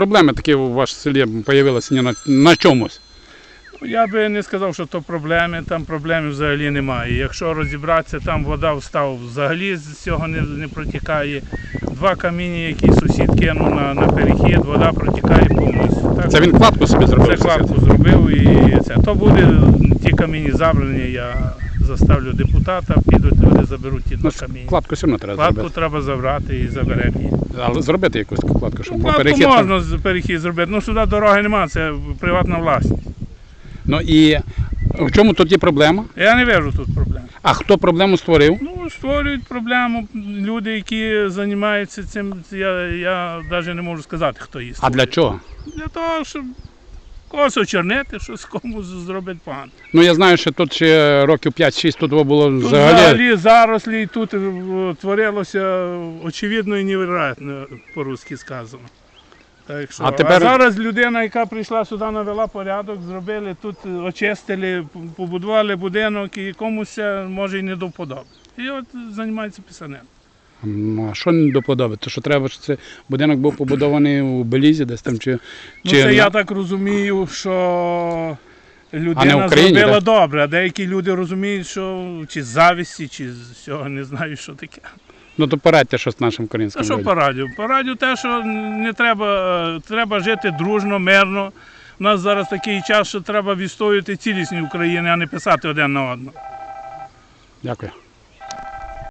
проблеми такі у вашому селі з'явилися на, на чомусь? Я би не сказав, що то проблеми, там проблем взагалі немає. Якщо розібратися, там вода встав взагалі з цього не, не протікає. Два каміння, які сусід кинув на, на перехід, вода протікає Це він кладку собі зробив? це кладку зробив і це. То буде ті камінні забрані, я заставлю депутата, підуть люди, заберуть ті два Ну, каміння. кладку все одно треба Кладку зробити. треба забрати і заберемо її. Але зробити якусь кладку, щоб Ну, кладку перехід. можна перехід зробити, ну сюди дороги немає, це приватна власність. Ну і в чому тут є проблема? Я не вижу тут проблем. А хто проблему створив? Ну, створюють проблему. Люди, які займаються цим, я, я навіть не можу сказати, хто її А для чого? Для того, щоб когось очернити, щось комусь зробити погано. Ну я знаю, що тут ще років 5-6 тут було Тут взагалі. взагалі зарослі, і тут е, творилося очевидно і невероятно, по-русски сказано. Так що, А а, зараз людина, яка прийшла сюди, навела порядок, зробили, тут е, очистили, побудували будинок і комусь може і не до вподоби. І от займається писанем. Ну, а що не до? То що треба, щоб це будинок був побудований у Белізі, десь там чи. Ну, чи це я так розумію, що людина Україні, зробила так? добре, а деякі люди розуміють, що чи з завісті, чи з цього не знаю, що таке. Ну то порадьте щось нашим А українським що людям. по радіо? Те, що не треба, е, треба жити дружно, мирно. У нас зараз такий час, що треба відстоювати цілісність України, а не писати один на одного. Дякую.